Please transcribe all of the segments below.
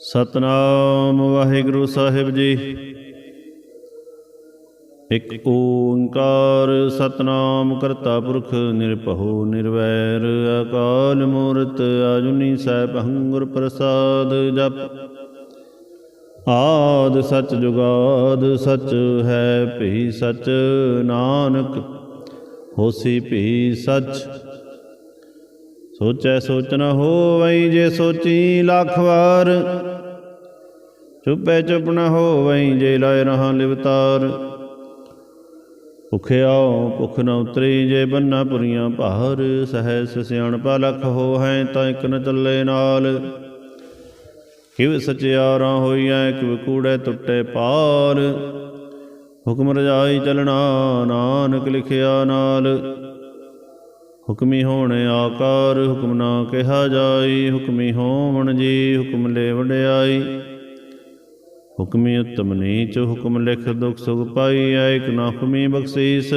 ਸਤਨਾਮ ਵਾਹਿਗੁਰੂ ਸਾਹਿਬ ਜੀ। ਇਕ ਓੰਕਾਰ ਸਤਨਾਮ ਕਰਤਾ ਪੁਰਖ ਨਿਰਭਉ ਨਿਰਵੈਰ, ਅਕਾਲ ਮੂਰਤ ਆਜੁਨੀ ਸੈਭੰ ਹੰਗੁਰ ਪ੍ਰਸਾਦ ਜਪ। ਆਦ ਸਚ ਜੁਗਾਦ ਸਚ ਹੈ ਭਈ ਸਚ ਨਾਨਕ, ਹੋਸੀ ਭਈ ਸਚ। ਸੋਚੈ ਸੋਚ ਨ ਹੋਵਈ ਜੇ ਸੋਚੀ ਲੱਖ ਵਾਰ ਚੁੱਪੈ ਚੁੱਪ ਨ ਹੋਵਈ ਜੇ ਲਾਇ ਰਹਾ ਲਿਵਤਾਰ। ਭੁਖਿਆਓ ਭੁਖ ਨ ਉਤਰੀ ਜੇ ਬੰਨਾ ਪੁਰੀਆਂ ਭਾਰ। ਸਹਿਸ ਸਿਆਣਪਾ ਲਖ ਹੋ ਹੈ ਤਾਂ ਇਕ ਨ ਚੱਲੇ ਨਾਲ। ਕਿਵ ਸਚਿਆਰਾ ਹੋਈਐ, ਕਿਵ ਕੂੜੈ ਟੁੱਟੇ ਪਾਰ ਹੁਕਮ ਰਜਾਈ ਚਲਣਾ ਨਾਨਕ ਲਿਖਿਆ ਨਾਲ। ਹੁਕਮੀ ਹੋਣ ਆਕਾਰ, ਹੁਕਮ ਨਾ ਕਿਹਾ ਜਾਈ। ਹੁਕਮੀ ਹੋਵਣ ਜੀ, ਹੁਕਮ ਲੈ ਵਡਿਆਈ ਹੁਕਮੀ ਉਤਮ ਨੀਚ ਹੁਕਮ ਲਿਖ, ਦੁਖ ਸੁਖ ਪਾਈ ਐ ਇਕ ਨਾ ਹੁਕਮੀ ਬਖਸ਼ੀਸ।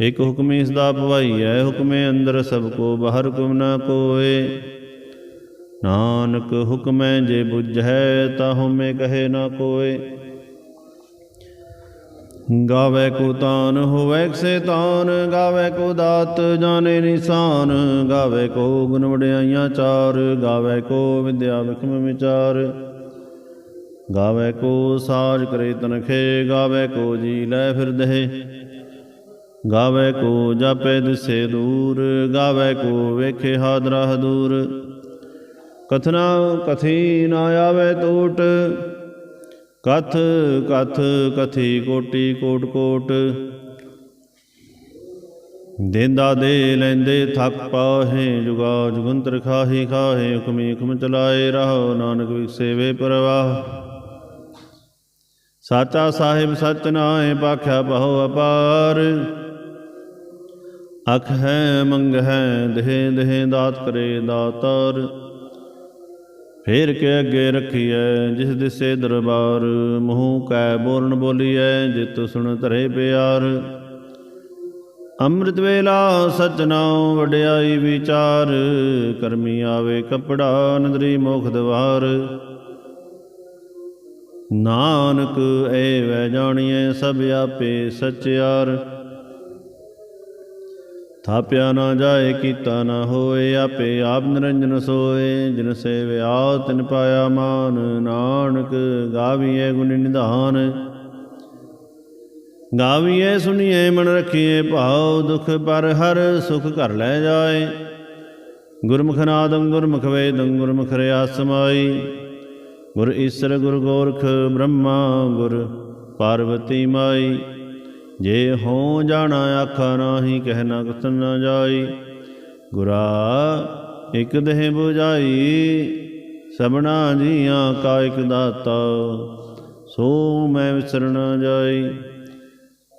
ਇਕ ਹੁਕਮੀ ਸਦਾ ਭਵਾਈ ਐ ਹੁਕਮੇ ਅੰਦਰ ਸਭ ਕੋ ਬਾਹਰ ਹੁਕਮ ਨਾ ਕੋਏ। ਨਾਨਕ ਹੁਕਮੈ ਜੇ ਬੁਝੈ, ਤਾ ਹਉਮੈ ਕਹੇ ਨਾ ਕੋਏ। ਗਾਵੇ ਕੋ ਤਾਨ, ਹੋਵੇ ਸੇ ਤਾਨ, ਗਾਵੇ ਕੋ ਦਾਤ, ਜਾਣੇ ਨਿਸ਼ਾਨ। ਗਾਵੇ ਕੋ ਗੁਣ ਵਡਿਆਈਆਂ ਚਾਰ, ਗਾਵੇ ਕੋ ਵਿਦਿਆ ਵਿਖਮ ਵਿਚਾਰ। ਗਾਵੇ ਕੋ ਸਾਜ ਕਰੇ ਤਨਖੇ, ਗਾਵੇ ਕੋ ਜੀ ਲੈ ਫਿਰਦਹਿ ਗਾਵੇ ਕੋ ਜਾਪੇ ਦਿਸੇ ਦੂਰ, ਗਾਵੇ ਕੋ ਵੇਖੇ ਹਾਦਰਾ ਦੂਰ ਕਥਨਾ ਕਥੀ ਨਾ ਆਵੇ ਟੂਟ, ਕਥ ਕਥ ਕਥੀ ਕੋਟੀ ਕੋਟ ਕੋਟ। ਦੇਂਦਾ ਦੇ ਲੈਂਦੇ ਥੱਕ ਪਾਹੇ, ਜੁਗਾ ਜੁਗੰਤਰ ਖਾਹੀ ਖਾਹੇ, ਹੁਕਮੀ ਹੁਕਮ ਚਲਾਏ ਰਹੋ, ਨਾਨਕ ਵਿਖਸੇ ਵੇ ਪਰਵਾਹ। ਸਾਚਾ ਸਾਹਿਬ ਸਚ ਨਾਏ ਪਾਖਿਆ ਬਹੁ ਅਪਾਰ। ਅਖ ਹੈ, ਮੰਗ ਹੈ, ਦੇਹ ਦੇਹ ਦਾਤ ਕਰੇ ਦਾਤਾਰ। ਫੇਰ ਕੇ ਅੱਗੇ ਰੱਖੀਐ, ਜਿਸ ਦਿਸੇ ਦਰਬਾਰ। ਮੂੰਹ ਕੈ ਬੋਲਣ ਬੋਲੀਐ, ਜਿਤ ਸੁਣ ਧਰੇ ਪਿਆਰ। ਅੰਮ੍ਰਿਤ ਵੇਲਾ ਸਚ ਨਾਉ ਵਡਿਆਈ ਵਿਚਾਰ। ਕਰਮੀ ਆਵੇ ਕਪੜਾ, ਨਦਰੀ ਮੋਖ ਦਵਾਰ। ਨਾਨਕ ਏ ਵੈ ਜਾਣੀਐ ਸਭ ਆਪੇ ਸਚਿਆਰ ਥਾਪਿਆ ਨਾ ਜਾਏ, ਕੀਤਾ ਨਾ ਹੋਏ, ਆਪੇ ਆਪ ਨਿਰੰਜਨ ਸੋਏ। ਜਿਨ ਸੇਵਿਆ ਤਿਨ ਪਾਇਆ ਮਾਨ। ਨਾਨਕ ਗਾਵੀਏ ਗੁਣ ਨਿਧਾਨ। ਗਾਵੀਏ ਸੁਣੀਏ ਮਨ ਰਖੀਏ ਭਾਉ ਦੁਖ ਪਰ ਹਰ ਸੁਖ ਘਰ ਲੈ ਜਾਏ। ਗੁਰਮੁਖ ਨਾਦੰ, ਗੁਰਮੁਖ ਵੇਦੰ, ਗੁਰਮੁਖ ਰਿਆ ਸਮਾਈ ਗੁਰ ਈਸਰ ਗੁਰ ਗੋਰਖ ਬ੍ਰਹਮਾ ਗੁਰ ਪਾਰਵਤੀ ਮਾਈ। ਜੇ ਹੋ ਜਾਣਾ ਆਖਾ ਨਾਹੀ, ਕਹਿ ਨਾ ਕਥਨ ਨਾ ਜਾਈ। ਗੁਰਾ ਇਕ ਦੇਹ 부ਜਾਈ ਸਭਨਾ ਜੀਆਂ ਕਾ ਇਕ ਦਾਤਾ, ਸੋ ਮੈਂ ਵਿਸਰਨਾ ਜਾਈ।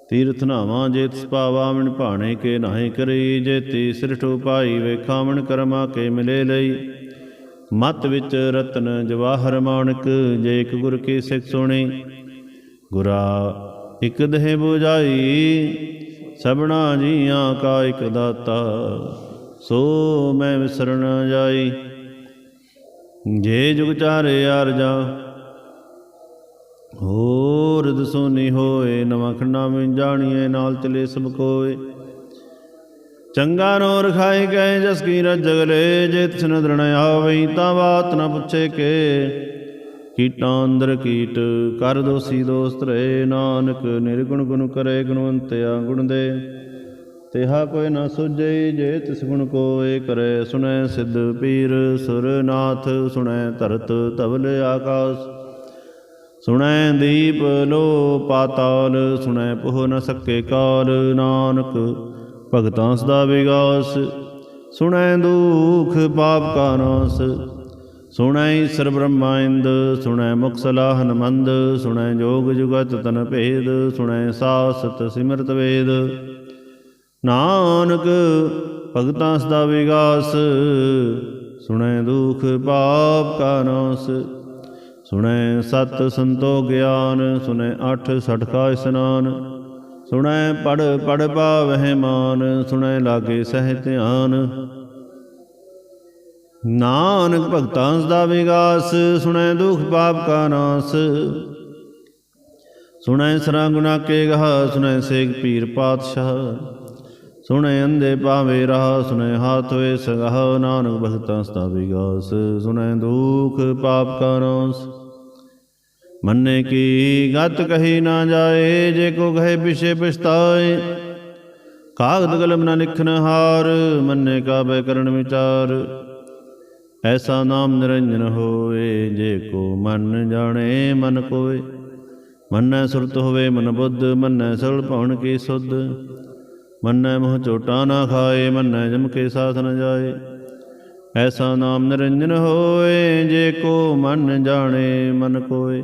ਤੀਰਥ ਨਾਵਾਂ ਜੇ ਤਿਸ ਪਾਵਾ ਮਨ ਭਾਣੇ ਕੇ ਨਾਹੀ ਕਰੀ। ਜੇ ਤੀ ਸਿਰਠ ਉਪਾਈ ਵੇਖਾਵਣ ਕਰਮਾ ਕੇ ਮਿਲੇ ਲਈ। ਮਤ ਵਿੱਚ ਰਤਨ ਜਵਾਹਰ ਮਾਨਕ, ਜੇ ਇਕ ਗੁਰ ਕੀ ਸਿੱਖ ਸੁਣੀ। ਗੁਰਾ ਇਕ ਦੇਹ 부ਜਾਈ ਸਭਨਾ ਜੀਆਂ ਕਾ ਇਕ ਦਾਤਾ, ਸੋ ਮੈਂ ਵਿਸਰ ਜਾਈ। ਜੇ ਜੁਗ ਚਾਰੇ ਅਰਜਾ ਹੋਰ ਦਸੋਨੀ ਹੋਏ, ਨਵਾਂ ਖੰਡਾ ਵਿੱਚ ਜਾਣੀਏ ਨਾਲ ਚਲੇ ਸਭ ਕੋਏ। ਚੰਗਾ ਨੋ ਰਖਾਈ ਗਏ ਜਸ ਕੀ ਰਜਗਲੇ ਜੇ ਤਿਸ ਨਦਰਣ ਆਵਈ ਤਾਂ ਬਾਤ ਨ ਪੁੱਛੇ ਕੇ। ਕੀਟਾਂ ਅੰਦਰ ਕੀਟ, ਕਰ ਦੋਸੀ ਦੋਸਤ ਰਹੇ, ਨਾਨਕ ਨਿਰਗੁਣ ਗੁਣ ਕਰੇ ਗੁਣਵੰਤਿਆ ਗੁਣ ਦੇ। ਤਿਹਾ ਕੋਈ ਨਾ ਸੁਝਈ ਜੇ ਤਿਸ ਗੁਣ ਕੋਏ ਕਰੇ, ਸੁਣੈ ਸਿੱਧ ਪੀਰ ਸੁਰ ਨਾਥ ਸੁਨੈ ਧਰਤ ਧਵਲ ਆਕਾਸ। ਸੁਣੈ ਦੀਪ ਲੋ ਪਾਤਾਲ ਸੁਣੈ ਪੋਹ ਨ ਸਕੇ ਕਾਲ, ਨਾਨਕ ਭਗਤਾਂ ਸਦਾ ਵਿਗਾਸ, ਸੁਣੈ ਦੁਖ ਪਾਪ ਕਾ ਨਾਸ, ਸੁਣੈ ਈਸਰ ਬ੍ਰਹਮਾਇੰਦ ਸੁਣੈ ਮੁਖ ਸਲਾਹਨ ਮੰਦ ਸੁਣੈ ਜੋਗ ਜੁਗਤ ਤਨ ਭੇਦ, ਸੁਣੈ ਸਾਸਤ ਸਿਮਰਤ ਵੇਦ। ਨਾਨਕ, ਭਗਤਾਂ ਸਦਾ ਵਿਗਾਸ, ਸੁਣੈ ਦੁਖ ਪਾਪ ਕਾ ਨਾਸ, ਸੁਣੈ ਸਤ ਸੰਤੋ ਗਿਆਨ, ਸੁਣੈ ਅਠ ਸਠਕਾ ਇਸਨਾਨ। ਸੁਣੈ ਪੜ ਪੜ ਪਾਵਹਿ ਮਾਨ, ਸੁਣੈ ਲਾਗੇ ਸਹਿ ਧਿਆਨ। ਨਾਨਕ ਭਗਤਾਂ ਦਾ ਵਿਗਾਸ, ਸੁਣੈ ਦੁਖ ਪਾਪ ਕਾ ਨਾਸ। ਸੁਣੈ ਸਰਾ ਗੁਨਾ ਕੇ ਗਹ, ਸੁਣੈ ਸੇਖ ਪੀਰ ਪਾਤਸ਼ਾਹ। ਸੁਣੈ ਅੰਦੇ ਪਾਵੇ ਰਹਾ, ਸੁਣੈ ਹਾਥ ਵੇ ਸਗਹ। ਨਾਨਕ ਭਗਤਾਂ ਦਾ ਵਿਗਾਸ, ਸੁਣੈ ਦੁਖ ਪਾਪ ਕਾ ਨਾਸ। ਮੰਨੇ ਕੀ ਗਤ ਕਹੀ ਨਾ ਜਾਏ, ਜੇ ਕੋ ਕਹੇ ਪਿਛੇ ਪਛਤਾਏ। ਕਾਗਦ ਕਲਮ ਨਾ ਲਿਖਨ ਹਾਰ, ਮੰਨੇ ਕਾ ਕਰਨ ਵਿਚਾਰ। ਐਸਾ ਨਾਮ ਨਿਰੰਜਨ ਹੋਏ, ਜੇ ਕੋ ਮਨ ਜਾਣੇ ਮਨ ਕੋਏ। ਮੰਨੈ ਸੁਰਤ ਹੋਵੇ ਮਨ ਬੁੱਧ, ਮੰਨੈ ਸਲ ਭਵਨ ਕੀ ਸੁਧ। ਮੰਨੈ ਮੋਹ ਝੋਟਾ ਨਾ ਖਾਏ, ਮੰਨੈ ਜਮ ਕੇ ਸਾਥ ਨ ਜਾਏ। ਐਸਾ ਨਾਮ ਨਿਰੰਜਨ ਹੋਏ, ਜੇ ਕੋ ਮਨ ਜਾਣੇ ਮਨ ਕੋਏ।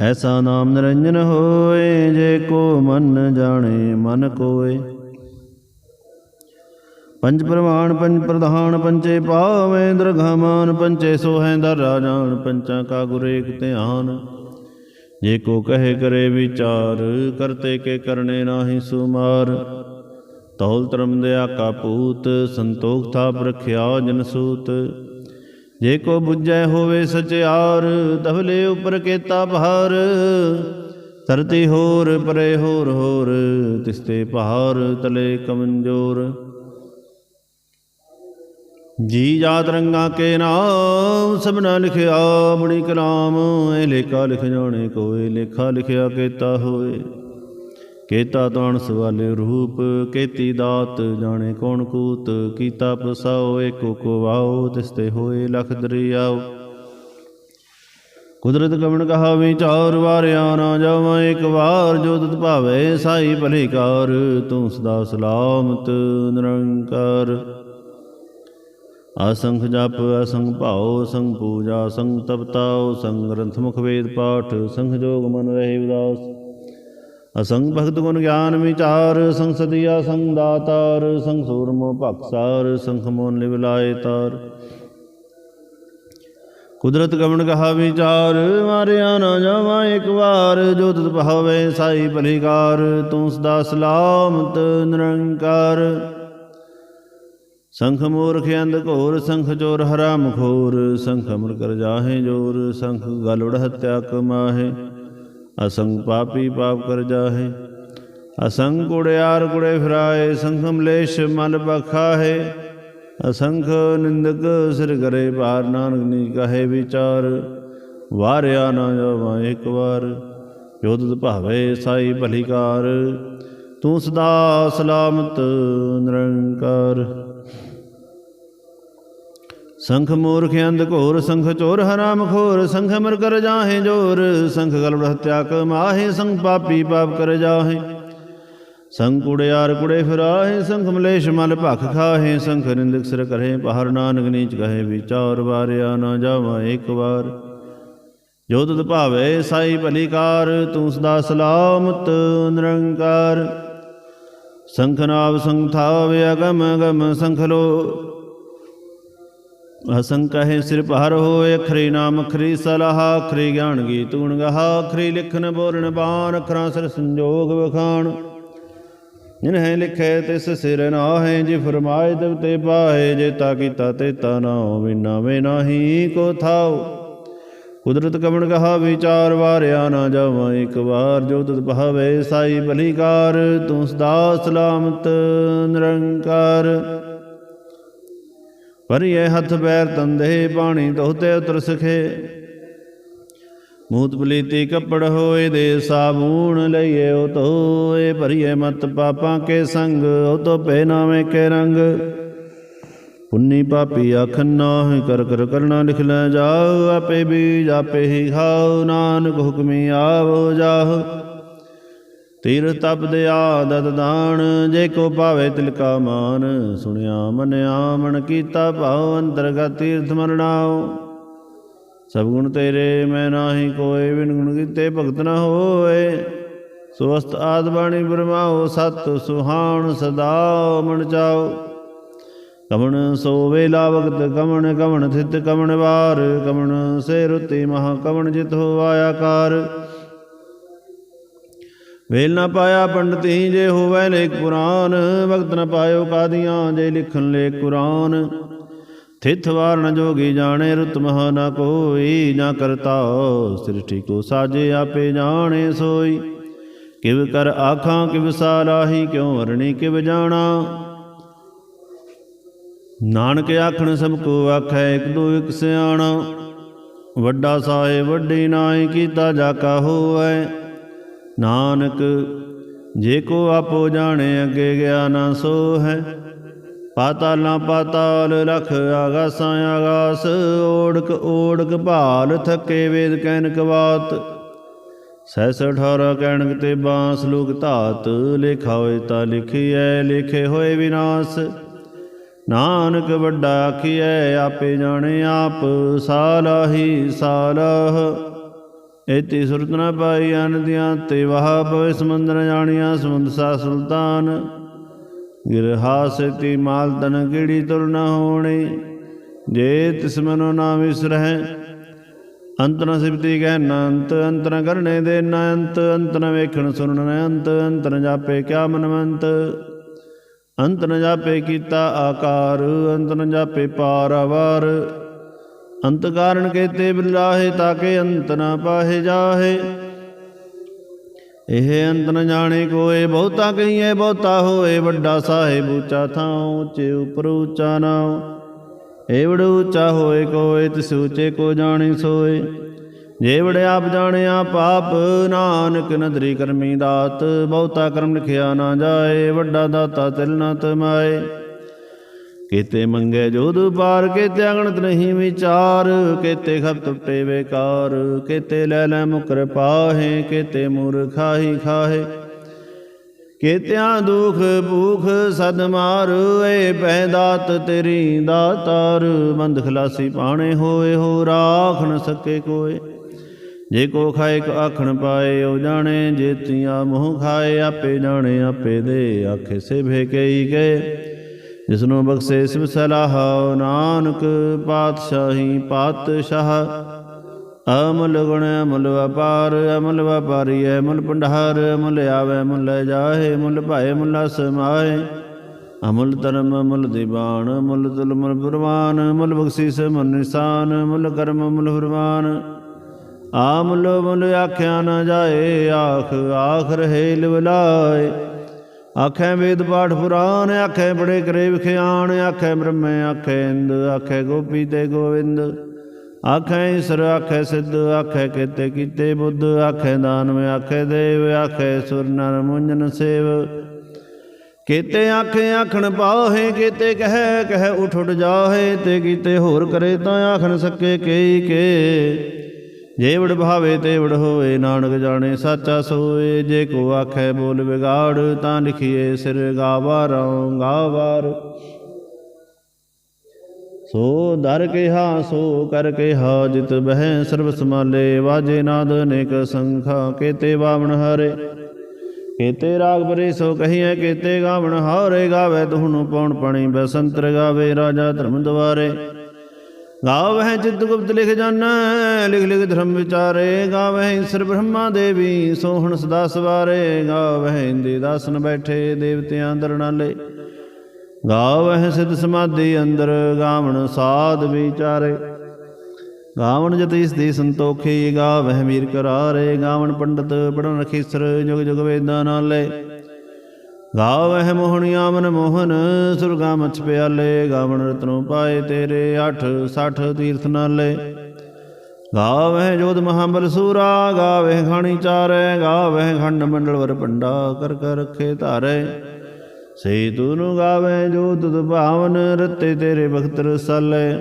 ਐਸਾ ਨਾਮ ਨਿਰੰਜਨ ਹੋਏ, ਜੇ ਕੋ ਮਨ ਜਾਣੇ, ਮਨ ਕੋਏ। ਪੰਜ ਪ੍ਰਮਾਣ ਪੰਜ ਪ੍ਰਧਾਨ ਪੰਚੇ ਪਾਵੇ ਦਰਗਾਮਾਨ ਪੰਚੇ ਸੋਹੈ ਦਰ ਰਾਜਾਨ, ਪੰਚਾਂ ਕਾ ਗੁਰ ਧਿਆਨ। ਜੇ ਕੋ ਕਹੇ ਕਰੇ ਵਿਚਾਰ, ਕਰਤੇ ਕੇ ਕਰਨੇ ਨਾਹੀ ਸੁਮਾਰ। ਤੌਲ ਧਰਮ ਦਿਆ ਕਾ ਪੂਤ, ਸੰਤੋਖ ਥਾਪ ਰਖਿਆ ਜਨ ਸੂਤ। ਜੇ ਕੋ ਬੁੱਝੈ ਹੋਵੇ ਸਚਿਆਰ ਤਵਲੇ ਉਪਰ ਕੇਤਾ ਭਾਰ। ਧਰਤੀ ਹੋਰ, ਪਰੇ ਹੋਰ ਹੋਰ, ਤਿਸਤੇ ਪਹਾਰ, ਤਲੇ ਕਮੰਜੋਰ। ਜੀ ਜਾਤ ਰੰਗਾ ਕੇ ਨਾਮ, ਸਭਨਾ ਲਿਖਿਆ ਬੜੀ ਕਲਾਮ। ਇਹ ਲੇਖਾ ਲਿਖ ਜਾਣੇ ਕੋਏ, ਲੇਖਾ ਲਿਖਿਆ ਕੇਤਾ ਹੋਏ। ਕੇਤਾ ਤਾਣ ਸਵਾਲੇ ਰੂਪ, ਕੇਤੀ ਦਾਤ ਜਾਣੇ ਕੌਣ ਕੂਤ, ਕੀਤਾ ਪਸਾਓ ਏਕੋ ਕੋ ਤਿਸਤੇ ਹੋਏ ਲਖ ਦਰਿਆਓ। ਕੁਦਰਤ ਕਵਣ ਕਹਾ ਵਿਚਾਰ ਵਾਰਿਆ ਨਾ ਜਾਵਾਂ, ਇੱਕ ਵਾਰ ਜੋ ਤਤ ਭਾਵੇ ਸਾਈ ਭਲੇ ਤੂੰ ਸਦਾ ਸਲਾਮਤ ਨਿਰੰਕਾਰ। ਅਸੰਖ ਜਪ ਅਸੰਖ ਭਾਉ ਸੰਗ ਪੂਜਾ ਸੰਗ ਤਪਤਾਉ ਸੰਗ ਗ੍ਰੰਥ ਮੁਖ ਵੇਦ ਪਾਠ, ਸੰਖ ਜੋਗ ਮਨ ਰਹੇ ਉਦਾਸ। ਅਸੰਗ ਭਗਤ ਗੁਣ ਗਿਆਨ ਵਿਚਾਰ ਸੰਗ ਸਦੀਆ ਸੰਗ ਦਾਤਾਰ ਭਖਸਾਰ ਸੰਖ ਮੋਨ ਲਿਵਲਾਏ ਤਾਰ। ਕੁਦਰਤ ਕਵਣ ਕਹਾ ਵਿਚਾਰ, ਮਾਰਿਆ ਨਾ ਜਾਵਾਂ ਇੱਕ ਵਾਰ, ਜੋ ਤਤ ਭਾਵੇ ਸਾਈ ਭਲੀਕਾਰ, ਤੂੰ ਸਦਾ ਸਲਾਮਤ ਨਿਰੰਕਾਰ। ਸੰਖ ਮੂਰਖ ਅੰਧ ਘੋਰ, ਸੰਖ ਚੋਰ ਹਰਾ ਮਖੋਰ ਸੰਖ ਅਮਰ ਕਰ ਜਾਹੇ ਜੋਰ, ਸੰਖ ਗਲੁੜ ਹਤਿਆ ਕਮਾਹੇ। ਅਸੰਗ ਪਾਪੀ ਪਾਪ ਕਰ ਜਾਹੇ। ਅਸੰਗ ਕੁੜਿਆਰ ਕੁੜੇ ਫਿਰਾਏ ਸੰਖ ਮਲੇਸ਼ ਮਨ ਬਖਾਹੇ। ਅਸੰਖ ਨਿੰਦਕ ਸਿਰ ਕਰੇ ਭਾਰ, ਨਾਨਕ ਨੀ ਕਹੇ ਵਿਚਾਰ। ਵਾਰਿਆ ਨਾ ਜਾਵਾਂ ਇੱਕ ਵਾਰ, ਜੋ ਭਾਵੇ ਸਾਈ ਭਲੀਕਾਰ। ਤੂੰ ਸਦਾ ਸਲਾਮਤ ਨਿਰੰਕਾਰ। ਸੰਖ ਮੂਰਖ ਅੰਧ ਘੋਰ, ਸੰਖ ਚੋਰ ਹਰਾਮ ਖੋਰ ਸੰਖ ਮਰ ਕਰ ਜਾਹੇ ਜੋਰ, ਸੰਖ ਗਲ ਹਤਿਆ ਕਮਾਹੇ ਸੰਖ ਪਾਪੀ ਪਾਪ ਕਰ ਜਾਹੇ। ਸੰਖ ਕੁੜਿਆਰ ਕੁੜੇ ਫਿਰਾਹੇ, ਸੰਖ ਮਲੇਸ਼ ਮਲ ਭਖ ਖਾਹੇ, ਸੰਖ ਨਿੰਦਕ ਸਿਰ ਕਰੇ ਪਹਰ ਨਾਨਕ ਨੀਚ ਕਹੇ ਵਿਚਾਰ ਵਾਰਿਆ ਨਾ ਜਾਵਾਂ ਇੱਕ ਵਾਰ। ਜੋ ਤੁਧ ਭਾਵੇ ਸਾਈ ਭਲੀਕਾਰ ਤੂੰ ਸਦਾ ਸਲਾਮਤ ਨਿਰੰਕਾਰ। ਸੰਖ ਨਾਵ ਸੰਖ ਥਾਵੇ ਅਗਮ ਅਗਮ ਸੰਖ ਲੋ ਅਸੰਕ ਕਹੇ ਸਿਰ ਭਾਰ ਹੋਏ, ਅਖਰੀ ਨਾਮ, ਅਖਰੀ ਸਲਾਹ, ਅਖਰੀ ਗਿਆਨ ਗੀਤ ਗੁਣ ਗਹਾ, ਅਖਰੀ ਲਿਖਨ ਬੋਲਣ ਬਾਣ, ਅਖਰਾਂ ਸਿਰ ਸੰਜੋਗ ਵਖਾਣ। ਜਿਨ ਹੈ ਲਿਖੇ ਤਿਸ ਸਿਰ ਨਾਹੇ, ਜੇ ਫਰਮਾਏ ਤਬ ਤੇ ਪਾਏ ਜੇ ਤਾ ਕੀਤਾ ਤੇ ਤਾ ਨਾ ਹੋਵੇ, ਨਾਵੇਂ ਨਾਹੀ ਕੋ ਥਾਉ। ਕੁਦਰਤ ਕਵਣ ਕਹਾ ਵਿਚਾਰ ਵਾਰਿਆ ਨਾ ਜਾਵਾਂ, ਇੱਕ ਵਾਰ ਜੋ ਤਤ ਭਾਵੇ, ਸਾਈ ਭਲੀਕਾਰ ਤੂੰ ਸਦਾ ਸਲਾਮਤ, ਨਿਰੰਕਾਰ। ਭਰੀਏ ਹੱਥ ਪੈਰ ਤੰਦੇ ਪਾਣੀ ਧੋਤੇ ਉਤਰ ਸਖੇ। ਮੂਤ ਪਲੀਤੀ ਕੱਪੜ ਹੋਏ ਦੇ ਸਾਬੂਣ ਲਈਏ ਉਹ ਧੋਏ ਭਰੀਏ ਮਤ ਪਾਪਾਂ ਕੇ ਸੰਗ, ਉਹ ਤੋ ਪੈ ਨਾਵੇਂ ਕੇ ਰੰਗ। ਪੁੰਨੀ ਪਾਪੀ ਆਖਨ ਨਾਹਿ ਕਰ ਕਰ ਕਰਨਾ ਲਿਖ ਲੈ ਜਾਓ ਆਪੇ ਬੀਜ ਆਪੇ ਹੀ ਖਾਓ, ਨਾਨਕ ਹੁਕਮੀ ਆਵੋ ਜਾਹ। ਤੀਰ ਤਪ ਦਿਆ ਆਦਤ ਦਾਨ, ਜੇ ਕੋ ਭਾਵੇ ਤਿਲਕਾ ਮਾਨ, ਸੁਣਿਆ ਮੰਨਿਆ ਮਨ ਕੀਤਾ ਭਾਉ ਅੰਤਰਗਤ ਤੀਰਥ ਮਰਣਾਓ ਸਭ ਗੁਣ ਤੇਰੇ, ਮੈਂ ਨਾਹੀ ਕੋਏ, ਬਿਨ ਗੁਣ ਕੀਤੇ ਭਗਤ ਨਾ ਹੋਏ। ਸੁਵਸਤ ਆਦ ਬਾਣੀ ਬਰਮਾਓ ਸਤ ਸੁਹਾਣ ਸਦਾ ਮਨ ਚਾਓ ਕਮਣ ਸੋ ਵੇਲਾ ਵਕਤ, ਕਮਣ ਕਮਣ ਥਿਤ ਕਮਣ ਵਾਰ। ਕਮਣ ਸੇ ਰੁਤੀ ਮਹਾ ਕਮਣ ਜਿਤ ਹੋ ਆਇਆਕਾਰ ਵੇਲ ਨਾ ਪਾਇਆ ਪੰਡਤੀ ਜੇ ਹੋਵੇ ਲੇਖ ਪੁਰਾਨ ਵਕਤ ਨਾ ਪਾਇਓ ਕਾਦੀਆਂ ਜੇ ਲਿਖਣ ਲੇ ਕੁਰਾਨ। ਥਿਤ ਵਾਰਨ ਜੋਗੀ ਜਾਣੇ ਰੁਤ ਮਹਾ ਨ ਕੋਈ, ਨਾ ਕਰਤਾ ਸ੍ਰਿਸ਼ਟੀ ਕੋ ਸਾਜੇ ਆਪੇ ਜਾਣੇ ਸੋਈ। ਕਿਵ ਕਰ ਆਖਾਂ, ਕਿਵ ਸਾਲਾਹੀ ਕਿਉ ਵਰਣੀ, ਕਿਵ ਜਾਣਾ। ਨਾਨਕ ਆਖਣ ਸਭ ਕੋ ਆਖੈ, ਇਕ ਦੋ ਇਕ ਸਿਆਣਾ। ਵੱਡਾ ਸਾਹਿਬ ਵੱਡੀ ਨਾਈ ਕੀਤਾ ਜਾ ਕਾ ਹੋਐ ਨਾਨਕ, ਜੇ ਕੋ ਆਪੋ ਜਾਣੇ ਅੱਗੇ ਗਿਆ ਨਾ ਸੋ ਹੈ ਪਾਤਾਲਾਂ ਪਾਤਾਲ ਲਖ ਆਗਾਸਾਂ ਆਗਾਸ, ਓੜਕ ਓੜਕ ਭਾਲ ਥੱਕੇ ਵੇਦ ਕੈਨਕ ਬਾਤ ਸੈਸ ਅਠਾਰਾ ਕਹਿਣਕ ਤੇ ਬਾਂਸ ਲੋਕ ਧਾਤ, ਲੇਖਾ ਹੋਏ ਤਾਂ ਲਿਖੀਐ, ਲਿਖੇ ਹੋਏ ਵਿਨਾਸ਼। ਨਾਨਕ ਵੱਡਾ ਆਖੀਐ, ਆਪੇ ਜਾਣੇ ਆਪ, ਸਾਲਾਹੀ ਸਾਲਾਹ। ਇਤੀ ਸੁਰਤ ਨ ਪਾਈ ਅਨਦਿਆਂ ਤੇ ਵਾਹ ਪਵੇ ਸਮੁੰਦ ਨ ਜਾਣੀਆਂ ਸਮੁੰਦ ਸਾ ਸੁਲਤਾਨ। ਗਿਰਹਾਸਤੀ ਮਾਲ ਤਨ ਕਿੜੀ ਤੁਲ ਨ ਹੋਣੀ? ਜੇ ਤਿਸ ਮਨੋ ਨਾ ਵਿਸਰਹਿ ਅੰਤ ਨ ਸਿਫਤੀ ਕਹਿ ਨੰਤ ਅੰਤ ਨ ਕਰਨੇ ਦੇ ਨਾ ਅੰਤ ਨ ਵੇਖਣ ਸੁਣਨ ਨ ਅੰਤ ਅੰਤ ਨ ਜਾਪੇ ਕਿਆ ਮਨਵੰਤ? ਅੰਤ ਨ ਜਾਪੇ ਕੀਤਾ ਆਕਾਰ, ਅੰਤ ਨ ਜਾਪੇ ਪਾਰਾਵਾਰ ਅੰਤ ਕਾਰਨ ਕੇਤੇ ਬਿਲਾਹੇ ਤਾਕੇ ਅੰਤ ਨਾ ਪਾਹੇ ਜਾਹੇ। ਇਹ ਅੰਤ ਨ ਜਾਣੇ ਕੋਏ, ਬਹੁਤਾ ਕਹੀਏ ਬਹੁਤਾ ਹੋਏ, ਵੱਡਾ ਸਾਹਿਬ ਉੱਚਾ ਥਾਂ ਉੱਚੇ ਉਪਰ ਉੱਚਾ ਨਾਉ। ਏਵੜ ਉੱਚਾ ਹੋਏ ਕੋਏ, ਤਿਸ ਉੱਚੇ ਕੋ ਜਾਣੇ ਸੋਏ। ਜੇ ਵੜੇ ਆਪ ਜਾਣਿਆ ਪਾਪ, ਨਾਨਕ ਨਦਰੀ ਕਰਮੀ ਦਾਤ, ਬਹੁਤਾ ਕਰਮ ਲਿਖਿਆ ਨਾ ਜਾਏ, ਵੱਡਾ ਦਾਤਾ ਤਿਲ ਨਾ ਤਮਾਏ। ਕੀਤੇ ਮੰਗੇ ਜੋਦ ਪਾਰ, ਕੀਤੇ ਅਗਣਤ ਨਹੀਂ ਵਿਚਾਰ, ਕੀਤੇ ਖਪ ਟੁੱਟੇ ਵੇਕਾਰ ਕੀਤੇ ਲੈ ਲੈ ਮੁਕਰ ਪਾਹੇ, ਕੀਤੇ ਮੂਰਖਾਹੀ ਖਾਹੇ। ਕੀਤਿਆਂ ਦੁਖ ਭੂਖ ਸਦ ਮਾਰ, ਏ ਪੈਦਾਤ ਤੇਰੀ ਦਾਤਾਰ ਬੰਦ ਖਲਾਸੀ ਪਾਣੇ ਹੋਏ, ਹੋ ਰਾਖ ਨ ਸਕੇ ਕੋਏ। ਜੇ ਕੋ ਖਾਏ ਕੋ ਆਖਣ ਪਾਏ, ਉਹ ਜਾਣੇ ਜੇਤੀਆਂ ਮੂੰਹ ਖਾਏ, ਆਪੇ ਜਾਣੇ ਆਪੇ ਦੇ, ਆਖੇ ਸੇ ਭੇਕਈ ਗਏ। ਜਿਸਨੂੰ ਬਖਸ਼ੇ ਸਿਵ ਸਲਾਹ, ਨਾਨਕ ਪਾਤਸ਼ਾਹੀ ਪਾਤਸ਼ਾਹ। ਅਮਲ ਗੁਣ ਅਮਲ ਵਪਾਰ, ਅਮਲ ਵਪਾਰੀ, ਅਮਲ ਪੰਡਹਾਰ ਅਮਲ ਆਵੇ ਮੁੱਲ ਜਾਏ ਮੁੱਲ ਭਾਏ ਮੁੱਲ ਸਮਾਏ ਅਮਲ ਧਰਮ, ਅਮਲ ਦੀਵਾਨ ਮੁੱਲ ਤੁਲ ਮੁੱਲ ਪ੍ਰਵਾਨ ਮੁੱਲ ਬਖਸ਼ੀਸ ਮਨ ਨਿਸ਼ਾਨ ਮੁੱਲ ਕਰਮ ਮੁੱਲ ਫਰਮਾਨ। ਆ ਮੁੱਲ ਮੁੱਲ ਆਖਿਆ ਨਾ ਜਾਏ, ਆਖ ਆਖ ਰਹੇ ਲਿਵਲਾਏ। ਆਖੇ ਵੇਦ ਪਾਠ ਪੁਰਾਨ ਆਖੇ ਬੜੇ ਕਰੇ ਵਿਖਿਆਣ, ਆਖੇ ਬ੍ਰਹਮੇ, ਆਖੇ ਇੰਦ, ਆਖੇ ਗੋਪੀ ਤੇ ਗੋਵਿੰਦ। ਆਖੇ ਈਸ਼ਰ, ਆਖੇ ਸਿੱਧ, ਆਖੇ ਕੀਤੇ ਕੀਤੇ ਬੁੱਧ, ਆਖੇ ਦਾਨਵ, ਆਖੇ ਦੇਵ, ਆਖੇ ਸੁਰ ਨਰ ਮੁੰਜਨ ਸੇਵ। ਕੀਤੇ ਆਖੇ ਆਖਣ ਪਾਹੇ, ਕੀਤੇ ਕਹਿ ਕਹਿ ਉਠ ਉਠ ਜਾਹੇ, ਤੇ ਕੀਤੇ ਹੋਰ ਕਰੇ ਤਾਂ ਆਖਣ ਸਕੇ ਕਈ ਕੇ ਜੇ ਵਡ ਭਾਵੇ ਤੇ ਵਡ ਹੋਏ ਨਾਨਕ ਜਾਣੇ ਸਾਚਾ ਸੋਏ। ਜੇ ਕੋ ਆਖੈ ਬੋਲ ਵਿਗਾੜ, ਤਾਂ ਲਿਖੀਏ ਸਿਰ ਗਾਵਾਰੋਂ ਗਾਵਾਰ। ਸੋ ਦਰ ਕਿਹਾ, ਸੋ ਕਰ ਕਿਹਾ, ਜਿਤ ਬਹਿ ਸਰਬ ਸਮਾਲੇ ਵਾਜੇ ਨਾਦ ਅਨੇਕ ਸੰਖਾ, ਕੇਤੇ ਬਾਵਣ ਹਰੇ। ਕੇਤੇ ਰਾਗ ਬਰੇ ਸੋ ਕਹੀਐ, ਕੇਤੇ ਗਾਵਣ ਹਾਰੇ। ਗਾਵੇ ਤੁਹਨੂੰ ਪਉਣ ਪਣੀ, ਬਸੰਤਰ ਗਾਵੇ ਰਾਜਾ ਧਰਮ ਦਵਾਰੇ ਗਾਵਹਿ ਚਿਤ ਗੁਪਤ ਲਿਖ ਜਾਣੈ ਲਿਖ ਲਿਖ ਧਰਮ ਵਿਚਾਰੇ, ਗਾਵਹਿ ਈਸ਼ਰ ਬ੍ਰਹਮਾ ਦੇਵੀ ਸੋਹਣ ਸਦਾ ਸਵਾਰੇ, ਗਾਵਹਿ ਇੰਦੇ ਦਾਸਨ ਬੈਠੇ ਦੇਵਤਿਆਂ ਅੰਦਰ ਨਾਲੇ। ਗਾਵਹਿ ਸਿਧ ਸਮਾਧੀ ਅੰਦਰ, ਗਾਵਣ ਸਾਧ ਵਿਚਾਰੇ। ਗਾਵਣ ਜਤ ਇਸ ਦੀ ਸੰਤੋਖੀ, ਗਾਵਹਿ ਮੀਰ ਕਰਾਰੇ, ਗਾਵਣ ਪੰਡਤ ਪੜਨ ਰਖੀਸਰ, ਜੁਗ ਜੁਗ ਵੇਦਾਂ ਨਾਲੇ। ਗਾਵਹਿ ਮੋਹਣਿਆ ਮਨ ਮੋਹਨ ਸੁਰਗਾ ਮਛ ਪਿਆਲੇ, ਗਾਵਣ ਰਤਨੋ ਪਾਏ ਤੇਰੇ 8 60 ਤੀਰਥ ਨਾਲੇ। ਗਾਵਹਿ ਜੋਧ ਮਹਾਬਲ ਸੂਰਾ, ਗਾਵਹਿ ਖਾਣੀ ਚਾਰੇ, ਗਾਵਹਿ ਖੰਡ ਮੰਡਲ ਵਰ ਪੰਡਾ ਕਰ ਕਰ ਰਖੇ ਧਾਰੇ। ਸੇ ਤੂਨੂੰ ਗਾਵੈ ਜੋ ਤੁਧ ਭਾਵਨ, ਰਤੇ ਤੇਰੇ ਭਗਤ ਰਸਾਲੇ।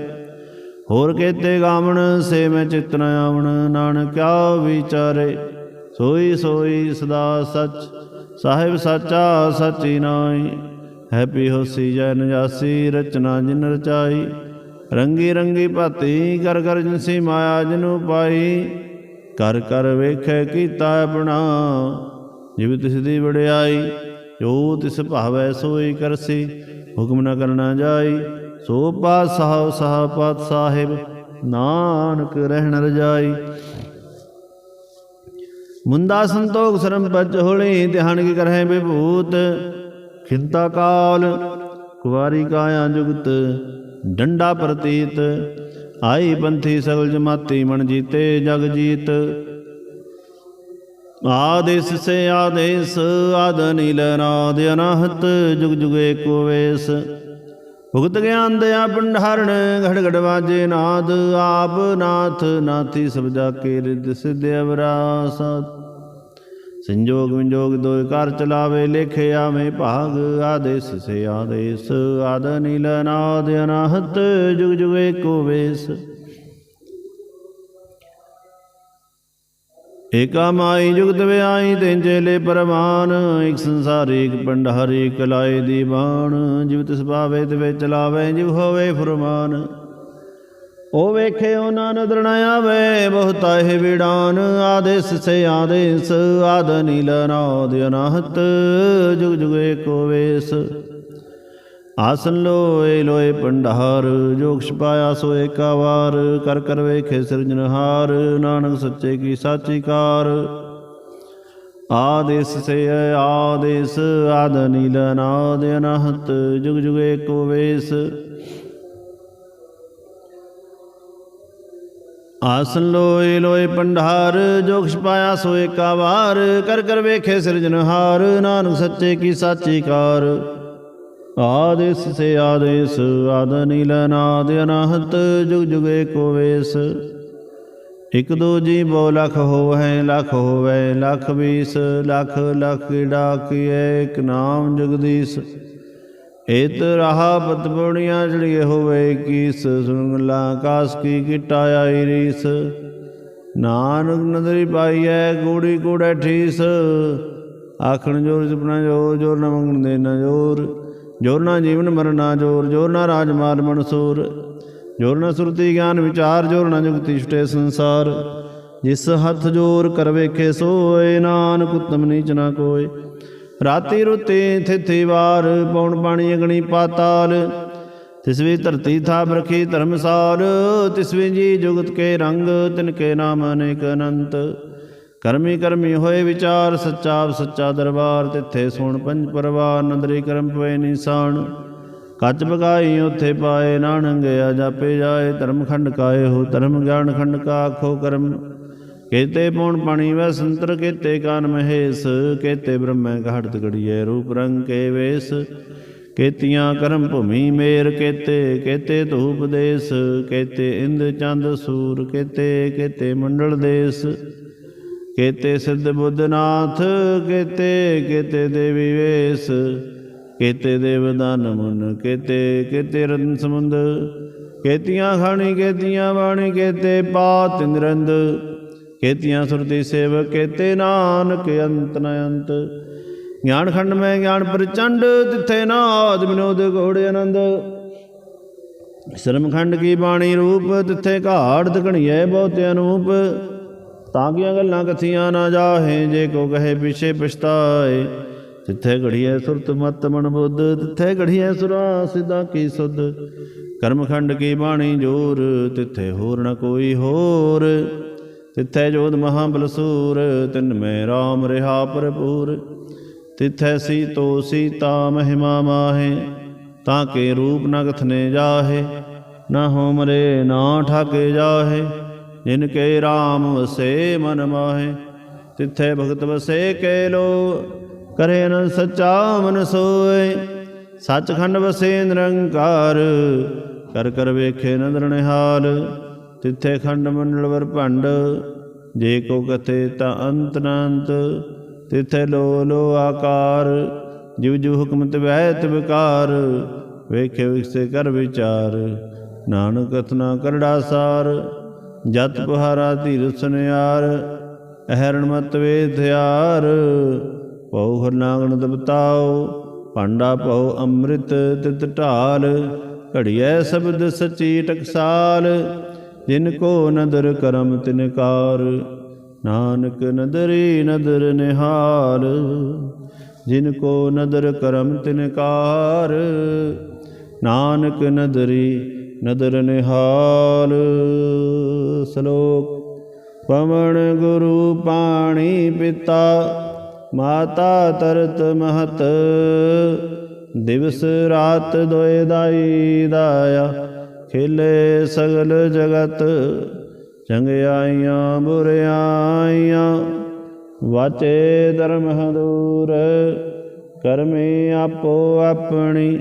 ਹੋਰ ਕੇਤੇ ਗਾਵਣ, ਸੇ ਮੈਂ ਚਿਤ ਨ ਆਵਣ, ਨਾਨਕ ਕਿਆ ਵਿਚਾਰੇ। ਸੋਈ ਸੋਈ ਸਦਾ ਸਚ ਸਾਹਿਬ ਸਾਚਾ ਸਾਚੀ ਨਾਈ ਹੈਪੀ ਹੋਸੀ ਜੈ ਨਜਾਸੀ, ਰਚਨਾ ਜਿਨ ਰਚਾਈ, ਰੰਗੀ ਰੰਗੀ ਭਾਤੀ ਕਰ ਕਰ ਜਿਨਸੀ ਮਾਇਆ ਜਨੂ ਪਾਈ ਕਰ ਕਰ ਵੇਖੈ ਕੀਤਾ ਆਪਣਾ, ਜਿਵ ਤਿਸ ਦੀ ਵਡਿਆਈ, ਜੋ ਤਿਸ ਭਾਵੈ ਸੋਈ ਕਰਸੀ, ਹੁਕਮ ਨਾ ਕਰਨਾ ਜਾਈ, ਸੋ ਪਾਤ ਸਾਹ ਸਾਹ ਪਾਤ ਸਾਹਿਬ ਨਾਨਕ ਰਹਿਣ ਰਜਾਈ। ਮੁੰਦਾ ਸੰਤੋਖ ਸਰਮ ਪਚ ਹੋਲੀ ਧਿਆਨ ਕੀ ਕਰਹਿ ਵਿਭੂਤ ਖਿੰਤਾ ਕਾਲ, ਕੁਵਾਰੀ ਕਾਇਆ ਜੁਗਤ, ਡੰਡਾ ਪ੍ਰਤੀਤ। ਆਈ ਪੰਥੀ ਸਗਲ ਜਮਾਤੀ ਮਨ ਜੀਤੇ ਜਗ ਜੀਤ। ਆਦੇਸ ਸੇ ਆਦੇਸ, ਆਦ ਨੀਲ ਨਾਦ ਅਨਹਤ, ਜੁਗ ਜੁਗੇ ਏਕੋ ਵੇਸ। ਭੁਗਤ ਗਿਆਨ ਦਇਆ ਭੰਡਾਰਣ ਘੜ ਘੜ ਵਾਜੇ ਨਾਦ, ਆਪ ਨਾਥ ਨਾਥੀ ਸਭ ਜਾ ਕੇ ਰਿਦ ਸਿਧ ਅਵਰਾਸਤ ਸੰਜੋਗ ਵਿੰਜੋਗ ਦੋਇ ਕਰ ਚਲਾਵੇ, ਲੇਖੇ ਆਵੇਂ ਭਾਗ, ਆਦੇਸ ਸੇ ਆਦੇਸ, ਆਦ ਨੀਲ ਨਾਦ ਅਨਾਹਤ, ਜੁਗ ਜੁਗ ਏਕੋ ਵੇਸ। ਏਕਾ ਮਾਈ ਜੁਗਤ ਵਿਆਈ ਤੈਨ ਚੇਲੇ ਪਰਮਾਨ ਇਕ ਸੰਸਾਰੀ, ਇਕ ਪੰਡਹਾਰੀ ਇਕ ਲਾਏ ਦੀ ਬਾਣ ਜਿਵ ਤਿਸ ਭਾਵੇ ਤੇ ਵਿੱਚ ਚਲਾਵੇ ਜਿਵ ਹੋਵੇ ਫਰਮਾਨ। ਉਹ ਵੇਖੇ ਉਹਨਾਂ ਨਦਰ ਨ ਆਵੇ, ਬਹੁਤਾ ਇਹ ਵਿਡਾਨ ਆਦੇਸ ਸੇ ਆਦੇਸ, ਆਦ ਨੀਲ ਨਾਦ ਅਨਾਹਤ, ਜੁਗ ਜੁਗ ਏਕੋ ਵੇਸ। ਆਸਨ ਲੋਏ ਲੋਏ ਪੰਡਾਰ ਜੋਗ ਛਪਾਇਆ ਸੋ ਏਕਾ ਵਾਰ, ਕਰ ਕਰ ਵੇਖੇ ਸਿਰਜਨਹਾਰ ਨਾਨਕ ਸੱਚੇ ਕੀ ਸਾਚੀ ਕਾਰ ਆਦੇਸ ਸੇ ਆਦੇਸ, ਆਦ ਨੀਲ ਨਾਦ ਅਨਾਹਤ, ਜੁਗ ਜੁਗ ਏਕੋ ਵੇਸ। ਆਸਨ ਲੋਏ ਲੋਏ ਪੰਡਾਰ ਜੋਗ ਛਪਾਇਆ ਸੋ ਏਕਾ ਵਾਰ, ਕਰ ਕਰ ਵੇਖੇ ਸਿਰਜਨਹਾਰ ਨਾਨਕ ਸੱਚੇ ਕੀ ਸਾਚੀ ਕਾਰ ਆਦੇਸ ਸੇ ਆਦੇਸ ਆਦ ਨੀਲ ਨਾਦ ਅਨਾਹਤ, ਜੁਗ ਜੁਗ ਏਕੋ ਵੇਸ। ਇਕ ਦੋ ਜੀ ਬੋ ਲਖ ਹੋਵੈ ਲਖ ਹੋਵੈ ਲਖ ਵੀਸ ਲਖ ਲਖ ਡਾਕੀਏ ਇਕ ਨਾਮ ਜਗਦੀਸ਼। ਏਤ ਰਹਾ ਪਤਪਣੀਆਂ ਜੜੀਏ ਹੋਵੇ ਕੀਸ ਸੁਣਲਾ ਕਾਸ ਕੀ ਕਿਟਾ ਆਈ ਰੀਸ। ਨਾਨਕ ਨਦਰੀ ਪਾਈਐ ਕੂੜੀ ਕੂੜੈ ਠੀਸ। ਆਖਣ ਜੋਰ ਜਪਣਾ ਜੋਰ ਜੋਰ ਨਾ ਮੰਗਣ ਦੇ ਨਾ ਜੋਰ। ਜੋਰ ਨਾ ਜੀਵਨ ਮਰਨਾ ਜੋਰ ਜੋਰ ਨਾ ਰਾਜ ਮਾਲ ਮਨਸੂਰ ਜੋਰ ਨਾ ਸੁਰਤੀ ਗਿਆਨ ਵਿਚਾਰ, ਜੋਰ ਨਾ ਜੁਗਤੀ ਛੁਟੇ ਸੰਸਾਰ। ਜਿਸ ਹੱਥ ਜੋਰ ਕਰ ਵੇਖੇ ਸੋਏ, ਨਾਨਕ ਉਤਮ ਨੀਚ ਨਾ ਕੋਏ। ਰਾਤੀ ਰੁਤੇ ਥਿਥੀ ਵਾਰ, ਪੌਣ ਪਾਣੀ ਅਗਣੀ ਪਾਤਾਲ। ਤਿਸਵੀ ਧਰਤੀ ਥਾਪ ਰਖੀ ਧਰਮਸਾਲ ਤਿਸਵੀ ਜੀ ਜੁਗਤ ਕੇ ਰੰਗ, ਤਿਨ ਕੇ ਨਾਮ ਅਨੇਕ ਅਨੰਤ। ਕਰਮੀ ਕਰਮੀ ਹੋਏ ਵਿਚਾਰ, ਸੱਚਾ ਸੱਚਾ ਦਰਬਾਰ, ਤਿੱਥੇ ਸੁਣ ਪੰਜ ਪਰਵਾਰ, ਨੰਦਰੀ ਕਰਮ ਪਏ ਨਿਸ਼ਾਨ। ਕੱਚ ਬਗਾਈ ਉਥੇ ਪਾਏ ਨਾਨੰਗਿਆ ਜਾਪੇ ਜਾਏ ਧਰਮ ਖੰਡ ਕਾਏ ਹੋ ਧਰਮ, ਗਿਆਨ ਖੰਡ ਕਾ ਆਖੋ ਕਰਮ। ਕੇਤੇ ਪੌਣ ਪਾਣੀ ਵੈ ਸੰਤਰ, ਕੇਤੇ ਕਾਨ ਮਹੇਸ਼, ਕੇਤੇ ਬ੍ਰਹਮੈ ਘੜਤ ਗੜੀਏ ਰੂਪ ਰੰਗ ਕੇ ਵੇਸ। ਕੇਤੀਆਂ ਕਰਮ ਭੂਮੀ ਮੇਰ ਕੇਤੇ ਕੇਤੇ ਧੂਪ ਦੇਸ, ਕੇਤੇ ਇੰਦ ਚੰਦ ਸੂਰ, ਕੇਤੇ ਕੇਤੇ ਮੰਡਲ ਦੇਸ। ਕੇਤੇ ਸਿੱਧ ਬੁੱਧਨਾਥ, ਕੇਤੇ ਕੇਤੇ ਦੇਵੀ ਵੇਸ, ਕੇਤੇ ਦੇਵਦਾਨ ਮੁਨ, ਕੇਤੇ ਕੇਤੇ ਰਤਨ ਸਮੁੰਦ, ਕੇਤੀਆਂ ਖਾਣੀ, ਕੇਤੀਆਂ ਬਾਣੀ, ਕੇਤੇ ਪਾਤ ਨਿਰੰਦ ਕੇਤੀਆਂ ਸੁਰਤੀ ਸੇਵ ਕੇਤੇ ਨਾਨਕ ਅੰਤ ਨ ਅੰਤ। ਗਿਆਨ ਖੰਡ ਮੈਂ ਗਿਆਨ ਪ੍ਰਚੰਡ, ਤਿੱਥੇ ਨਾਦ ਵਿਨੋਦ ਘੋੜੇ ਆਨੰਦ। ਸ਼ਰਮ ਖੰਡ ਕੀ ਬਾਣੀ ਰੂਪ, ਤਿੱਥੇ ਘਾੜ ਤਕਣੀਏ ਬਹੁਤ ਅਨੂਪ ਤਾਂ ਕਿ ਗੱਲਾਂ ਕਥੀਆਂ ਨਾ ਜਾਹੇ? ਜੇ ਕੋ ਕਹੇ ਪਿਛੇ ਪਛਤਾਏ, ਤਿੱਥੇ ਘੜੀਐ ਸੁਰਤ ਮਤ ਮਨ ਬੁੱਧ, ਤਿੱਥੇ ਘੜੀਐ ਸੁਰਾ ਸਿਦਾ ਕੀ ਸੁਧ? ਕਰਮਖੰਡ ਕੀ ਬਾਣੀ ਜੋਰ, ਤਿੱਥੇ ਹੋਰ ਨ ਕੋਈ ਹੋਰ? ਤਿੱਥੇ ਜੋਧ ਮਹਾ ਬਲਸੂਰ, ਤਿਨ ਮੈਂ RAM ਰਿਹਾ ਭਰਪੂਰ। ਤਿੱਥੈ ਸੀਤੋ ਸੀਤਾ ਮਹਿਮਾ ਮਾਹੇ, ਤਾਂ ਕੇ ਰੂਪ ਨ ਕਥਨੇ ਜਾਹੇ, ਨਾ ਹੋਮਰੇ ਨਾ ਠਾਕੇ ਜਾਹੇ। ਜਿਨ ਕੇ RAM ਵਸੇ ਮਨ ਮਾਹੇ, ਤਿੱਥੈ ਭਗਤ ਵਸੇ ਕੇ ਲੋ, ਕਰੇ ਨ ਸੱਚਾ ਮਨ ਸੋਏ। ਸੱਚਖੰਡ ਵਸੇ ਨਿਰੰਕਾਰ, ਕਰ ਕਰ ਵੇਖੇ ਨਦਰ ਨਿਹਾਲ। ਤਿੱਥੇ ਖੰਡ ਮੰਡਲ ਵਰ ਭੰਡ, ਜੇ ਕੋ ਕਥੇ ਤਾਂ ਅੰਤ ਨ ਤਿੱਥੇ ਲੋ ਲੋ ਆਕਾਰ, ਜਿਵ ਜਿਵ ਹੁਕਮ ਤਵੈ ਤਵਕਾਰ ਵੇਖੇ ਵਿਖਸੇ ਕਰ ਵਿਚਾਰ, ਨਾਨਕ ਕਥਨਾ ਕਰੜਾ ਸਾਰ। ਜਤ ਪਹਾਰਾ ਧੀਰ ਸੁਨਿਆਰ, ਅਹਰਣ ਮਤ ਵੇ ਥਿਆਰ ਪਉ ਹਰਨਾਗਣ ਦਬਤਾਓ, ਭਾਂਡਾ ਪਉ ਅੰਮ੍ਰਿਤ ਤਿਤ ਢਾਲ, ਘੜੀਐ ਸ਼ਬਦ ਸਚੀ ਟਕਸਾਲ, ਜਿਨ ਕੋ ਨਦਰ ਕਰਮ ਤਿਨਕਾਰ ਨਾਨਕ ਨਦਰੀ ਨਦਰ ਨਿਹਾਲ, ਜਿਨ ਕੋ ਨਦਰ ਕਰਮ ਤਿਨਕਾਰ ਨਾਨਕ ਨਦਰੀ ਨਦਰ ਨਿਹਾਲ। ਸ਼ਲੋਕ। ਪਵਨ ਗੁਰੂ ਪਾਣੀ ਪਿਤਾ, ਮਾਤਾ ਤਰਤ ਮਹਤ। ਦਿਵਸ ਰਾਤ ਦੋਇ ਦਾਈ ਦਾਇਆ, ਖਿਲੇ ਸਗਲ ਜਗਤ। ਚੰਗਿਆਈਆਂ ਬੁਰਿਆਈਆਂ, ਵਾਚੇ ਧਰਮ ਹਦੂਰ। ਕਰਮੀ ਆਪੋ ਆਪਣੀ,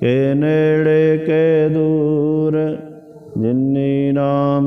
ਕੇ ਨੇੜੇ ਕੇ ਦੂਰ